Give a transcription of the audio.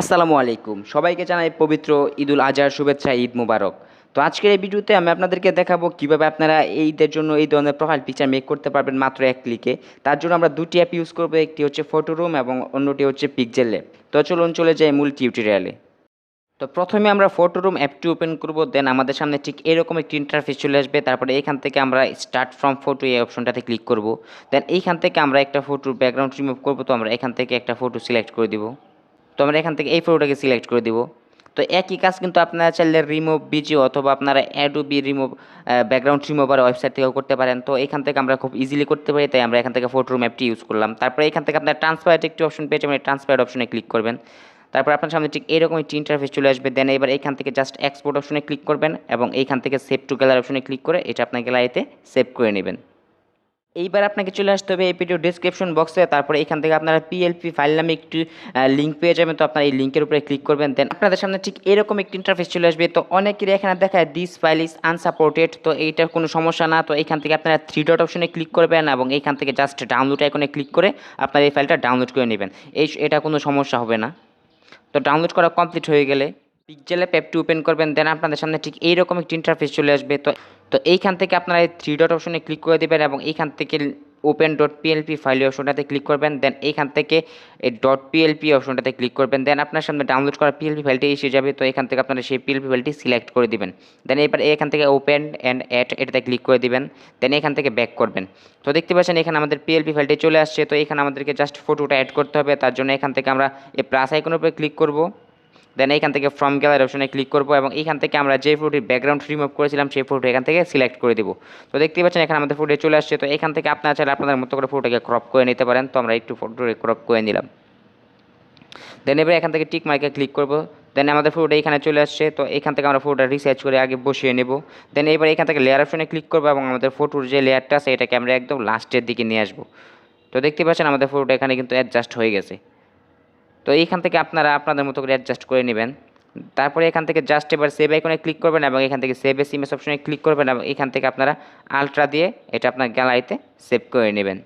আসসালামু আলাইকুম। সবাইকে জানাই পবিত্র ঈদুল আজহার শুভেচ্ছা, ঈদ মুবারক। তো আজকের এই ভিডিওতে আমি আপনাদেরকে দেখাবো কীভাবে আপনারা এই ঈদের জন্য এই ধরনের প্রোফাইল পিকচার মেক করতে পারবেন মাত্র এক ক্লিকে তার জন্য আমরা দুটি অ্যাপ ইউজ করব, একটি হচ্ছে ফটো রুম এবং অন্যটি হচ্ছে পিকজেল ল্যাব তো চলুন চলে যাই মূল টিউটোরিয়ালে তো প্রথমে আমরা ফটো রুম অ্যাপটি ওপেন করব দেন আমাদের সামনে ঠিক এরকম একটি ইন্টারফেস চলে আসবে। তারপরে এখান থেকে আমরা স্টার্ট ফ্রম ফটো এই অপশনটাতে ক্লিক করব। দেন এইখান থেকে আমরা একটা ফটোর ব্যাকগ্রাউন্ড রিমুভ করব, তো আমরা এখান থেকে একটা ফটো সিলেক্ট করে দিব। তো আমরা এখান থেকে এই ফটোটাকে সিলেক্ট করে দিব। তো একই কাজ কিন্তু আপনারা চাইলে রিমুভ বিজি অথবা আপনারা Adobe remove background remover website থেকেও করতে পারেন। তো এখান থেকে আমরা খুব ইজিলি করতে পারি, তাই আমরা এখান থেকে ফটো রুম অ্যাপটি ইউজ করলাম। তারপরে এখান থেকে আপনার ট্রান্সপারেট একটি অপশন পেয়েছে মানে ট্রান্সপারেট অপশনে ক্লিক করবেন। তারপর আপনার সামনে ঠিক এরকম একটি ইন্টারফেস চলে আসবে। দেন এবার এখান থেকে জাস্ট এক্সপোর্ট অপশনে ক্লিক করবেন এবং এইখান থেকে সেভ টু গ্যালারি অপশনে ক্লিক করে এটা আপনার গ্যালারিতে সেভ করে নেবেন। এইবার আপনাকে চলে আসতে হবে এই ভিডিও ডিসক্রিপশন বক্সে তারপরে এখান থেকে আপনারা পিএলপি ফাইল নামে একটি লিঙ্ক পেয়ে যাবেন। তো আপনারা এই লিঙ্কের উপরে ক্লিক করবেন। দেন আপনাদের সামনে ঠিক এরকম একটি ইন্টারফেস চলে আসবে। তো অনেকেরই এখানে দেখায় দিস ফাইল ইজ আনসাপোর্টেড তো এইটার কোনো সমস্যা না। তো এখান থেকে আপনারা থ্রি ডট অপশনে ক্লিক করবেন এবং এখান থেকে জাস্ট ডাউনলোড আইকনে ক্লিক করে আপনারা এই ফাইলটা ডাউনলোড করে নেবেন। এই, এটা কোনো সমস্যা হবে না। তো ডাউনলোড করা কমপ্লিট হয়ে গেলে পিকজেলে অ্যাপটি ওপেন করবেন দেন আপনাদের সামনে ঠিক এইরকম একটি ইন্টারফেস চলে আসবে। তো তো এইখান থেকে আপনারা এই থ্রি ডট অপশনে ক্লিক করে দেবেন এবং এইখান থেকে ওপেন ডট পিএলপি ফাইল অপশনটাতে ক্লিক করবেন দেন এইখান থেকে এই ডট পিএলপি অপশনটাতে ক্লিক করবেন দেন আপনার সামনে ডাউনলোড করা পিএলপি ফাইলটি এসে যাবে, তো এখান থেকে আপনারা সেই পিএলপি ফাইলটি সিলেক্ট করে দিবেন। দেন এবার এখান থেকে ওপেন অ্যান্ড অ্যাড এটাতে ক্লিক করে দিবেন দেন এখান থেকে ব্যাক করবেন। তো দেখতে পাচ্ছেন এখানে আমাদের পিএলপি ফাইলটি চলে আসছে, তো এখানে আমাদেরকে জাস্ট ফটোটা অ্যাড করতে হবে, তার জন্য এখান থেকে আমরা এই প্লাস আইকনের উপরে ক্লিক করব। দেন এইখান থেকে ফ্রম গ্যালারি অপশনে ক্লিক করব এবং এইখান থেকে আমরা যে ফটোটির ব্যাকগ্রাউন্ড রিমুভ করেছিলাম, সেই ফটো এখান থেকে সিলেক্ট করে দেবো। তো দেখতে পাচ্ছেন এখানে আমাদের ফটো চলে আসছে। তো এখান থেকে আপনারা চাইলে আপনাদের মতো করে ফটোটাকে ক্রপ করে নিতে পারেন। তো আমরা একটু ফটোটাকে ক্রপ করে নিলাম। দেন এবার এখান থেকে টিক মার্কে ক্লিক করব। দেন আমাদের ফটোটা এখানে চলে আসছে। তো এখান থেকে আমরা ফটোটা রিসার্চ করে আগে বসিয়ে নেব। দেন এবার এখান থেকে লেয়ার অপশনে ক্লিক করব এবং আমাদের ফটোর যে লেয়ারটা আছে, এটাকে আমরা একদম লাস্টের দিকে নিয়ে আসব। তো দেখতে পাচ্ছেন আমাদের ফটোটা এখানে কিন্তু অ্যাডজাস্ট হয়ে গেছে। তো এইখান থেকে আপনারা আপনাদের মতো করে অ্যাডজাস্ট করে নেবেন। তারপরে এখান থেকে জাস্ট এবার সেভ আইকনে ক্লিক করবেন এবং এখান থেকে সেভ এস ইমেজ অপশনে ক্লিক করবেন এবং এখান থেকে আপনারা আলট্রা দিয়ে এটা আপনার গ্যালারিতে সেভ করে নেবেন।